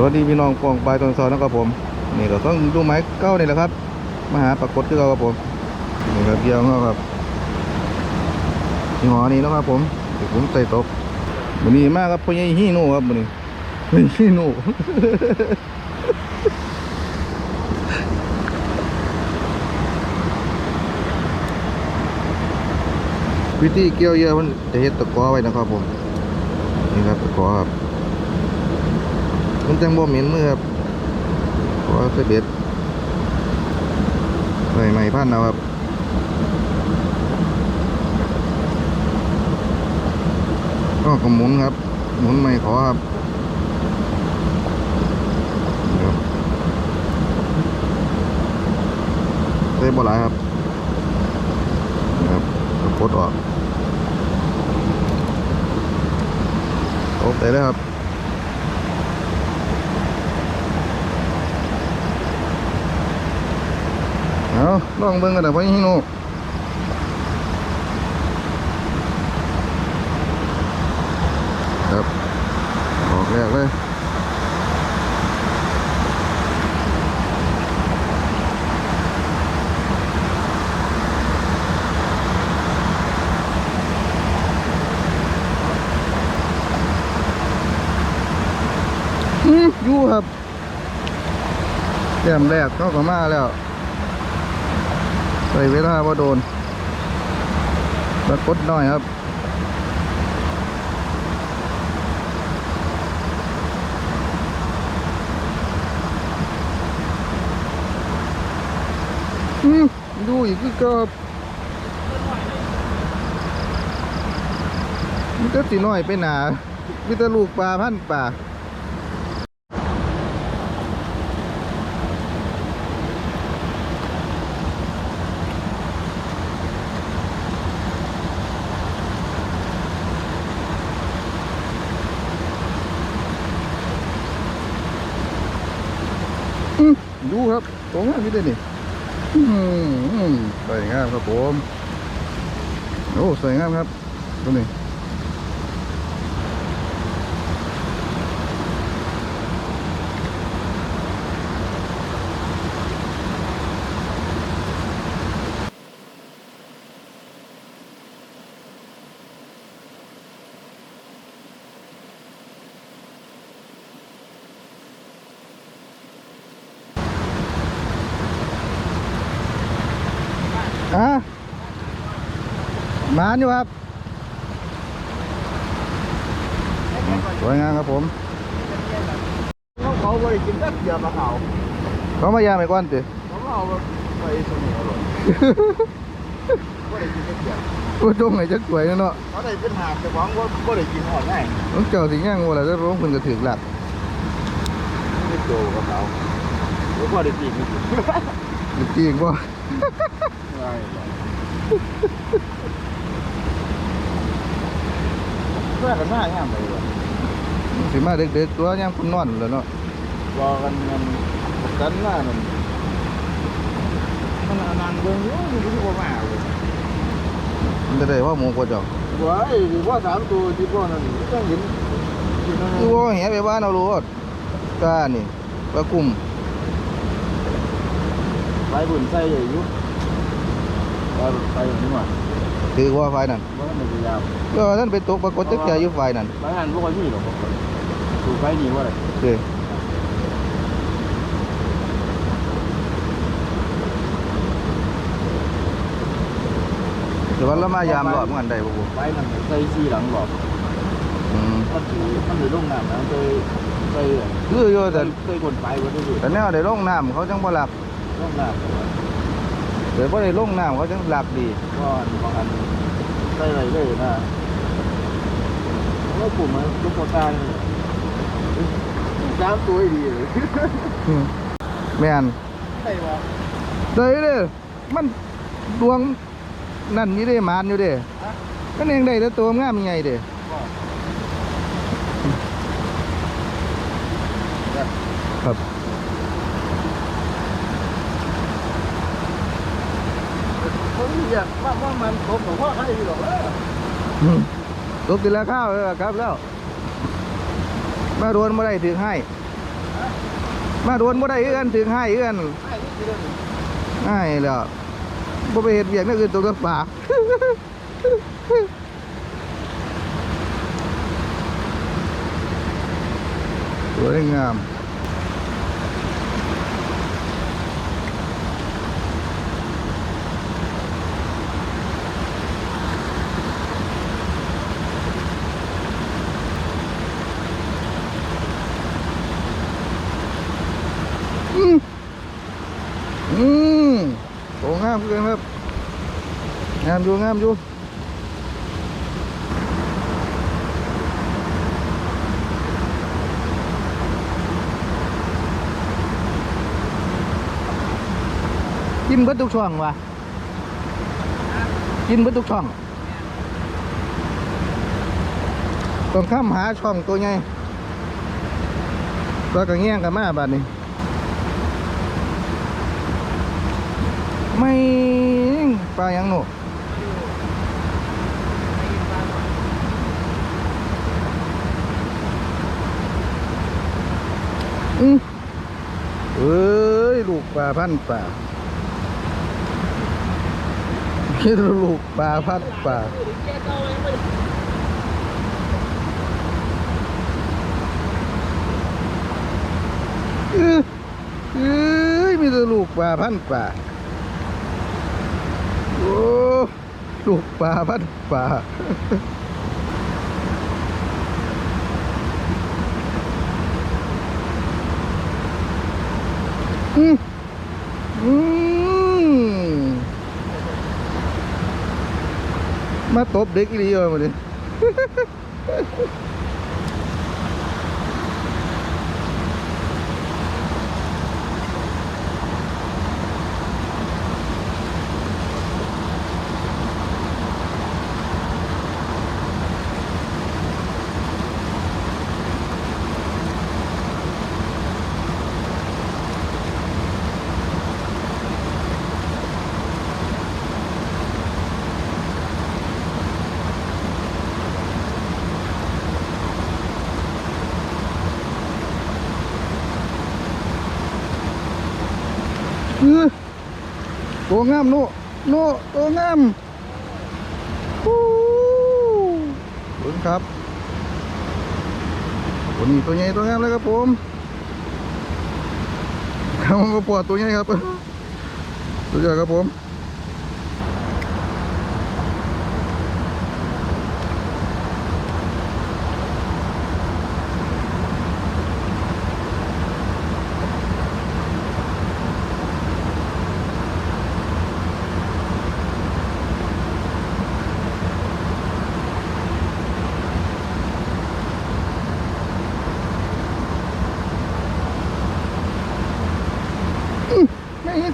วัสดีพี่น้องกองปลายตอนซอยนะครับผม นี่ก็ต้องดูไม้เก้านี่แหละครับมาหาปรากฏคือเราครับผมนี่ครับเยี่ยมเขาครับที่หอนี้นะครับผมที่ผมใส่ตกวันนี้มากครับพ่อใหญ่ฮีโน่ครับวันนี้พ่อใหญ่ฮีโน่วิธีเกี่ยวเยอะมันจะเฮ็ดตะก้อไว้นะครับผมนี่ครับตะก้อครับ มันจังบ่เหม็นมือครับเพราะว่าเสบ็ดใหม่ใหม่พันธุ์นะครับก็กหมุนครับหมุนไม่ขอครับเต้บ่หลายครับครับกดออกโอเคเลยครับ เอาลองเบิ่งกันนะพ่อฮิโนครับออกแรกเลยอยู่ครับแก้มแรกเขาก็มาแล้ว ใส่เวลาว่าโดนปรากฏน้อยครับอืมดูอีกคือก็มันก็สิน้อยไปหนามีแต่ลูกปลาพันปลา ดูครับตรงนี้ได้นี่อืมสวยงามครับผม โอ้สวยงามครับตรงนี้ อะมานอยู่ครับสวยงามครับผมเขาเขาไปกินแป๊บเดียวมาเขาเขามายามไปก่อนติเขาก็เอาไปเสนอหรอกก็ได้กินแป๊บเดียวโอ้จงไหนจะสวยเนาะเขาได้เป็นหาบแต่หวังว่าก็ได้กินหอดง่ายน้องเจ้าสิย่างว่าอะไรจะร้องเพิ่นก็ถึกหลักไม่โจกับเขาแล้วก็ได้กินไม่กินจริงบ่ง่ายเพื่อกันหน้าง่ายเลยว่ะสิมาเด็กๆตัวยามคุณนอนแล้วเนาะรอกันมันกันหน้ามันมันนานเบิ่งอยู่มันรู้ว่ามาเลยมันจะได้ว่าหมูกว่าเจ้าว้ายว่าสามตัวที่พ่อนั่นต้องเห็นกินนั่นคือว่าแหไปบ้านเอาโลดกล้านี่ปลากุ้มไปบุญใส่ใหญ่อยู่ ไปไปอย่างนี้ว่ะถือว่าไฟนั่นว่ามันจะยาวก็ท่านไปตกปรากฏจักแก่อยู่ไฟนั่นไปหันพวกไอ้พี่หรอกดูไฟนี่ว่าอะไรเด้อแต่ว่าเรามายามรอบเหมือนกันได้บ่บ่ไฟมันใส่ซีหลังบอกอืมมันถือมันถือลงน้ำนะเคยเคยคืออยู่เคแต่ยเคยคนไปวันนี้แต่แนวได้ลงน้ำเขาจังบ่หลักลงน้ำ เดี๋ยวบ่ได้ลงน้ำเขาจังหลักดีก็บางอันใส่อะไรเลยนะแล้วกลุ่มมันลูกโปรตานสามตัวดีเลยอืมแม่นใช่ปะเด้อเด้อมันดวงนั่นอยู่เด้หมานอยู่เด้ก็เองได้แต่ตัวงามใหญ่เด้ เขาอยากว่าว่ามันครบหรือว่าใครหรอกเอออืมตกกินแล้วข้าวเออครับแล้วมาโดนมาได้ถึงให้ไอ้มาโดนบ่ได้เอื้อนถึงให้เอื้อนไอ้นี่คือเรื่องง่ายแล้วบ่ไปเฮ็ดเวียกนั่นอื่นตัวก็ปาสวยงาม อืมอืมโอ้งามเกินครับ งามอยู่งามอยู่กินเบิดทุกช่องวะกินเบิดทุกช่องต้องข้ามหาช่องตัวไงตัวกระเงี้ยงกันมาบัดนี้ ไม่ปลายังหนูอืมเอ้ย ลูกปลาพันป่าคิดลูกปลาพันป่าเอ้ยเอ้ยมีแต่ลูกปลาพันป่า โอ้ลูกปลาพันปลาอืมอืมมาตบเด็กอีหลีเอามาดิ ตัวงามโนโนตัวงามฮู้ขอบคุณครับตัวนี้ตัวใหญ่ตัวงามเลยครับผมครับผมก็ปวดตัวใหญ่ครับตัวใหญ่ครับผม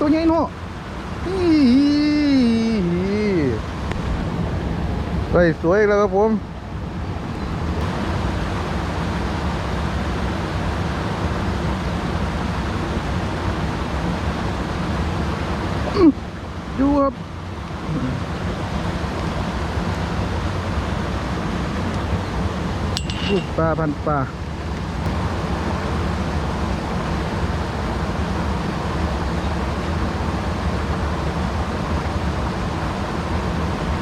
ตัวใหญ่เนาะอีใส่สวยแล้วครับผมดูครับลูกปลาพันปลา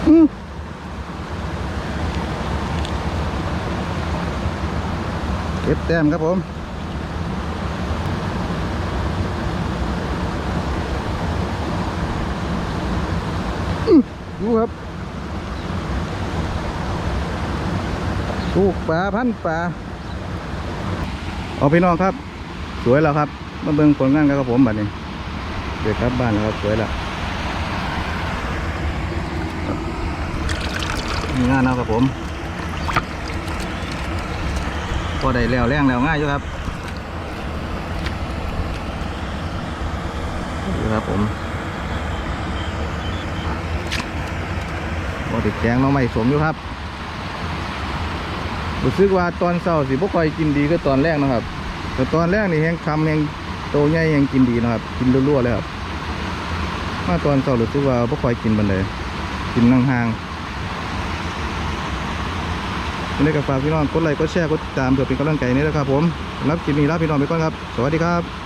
อืมเก็บ แต้มครับผมดูครับลูกปลาพันปลาเอาพี่น้องครับ สวยแล้วครับ มาเบิ่งผลงานกันครับผมบัดนี้เดี๋ยวกลับบ้านแล้วครับสวยแล้วมีงานแล้วครับผม พอได้แล้วแรงแล้วง่ายอยู่ครับดูครับผมพอติดแกงน้องใหม่สมอยู่ครับรู้สึกว่าตอนเช้าสิบ่ค่อยกินดีก็ตอนแรกนะครับ แต่ตอนแรกนี่แหงคำแหงโตใหญ่แหงกินดีนะครับ กินรั่วๆเลยครับ มาตอนเช้ารู้สึกว่าบ่ค่อยกินบันเลยกินนั่งห่าง วันนี้ก็ฝากพี่น้องกดไลค์กดแชร์กดติดตามเพื่อเป็นกำลังใจนี้นะครับผมรับคลิปนี้ลาพี่น้องไปก่อนครับ สวัสดีครับ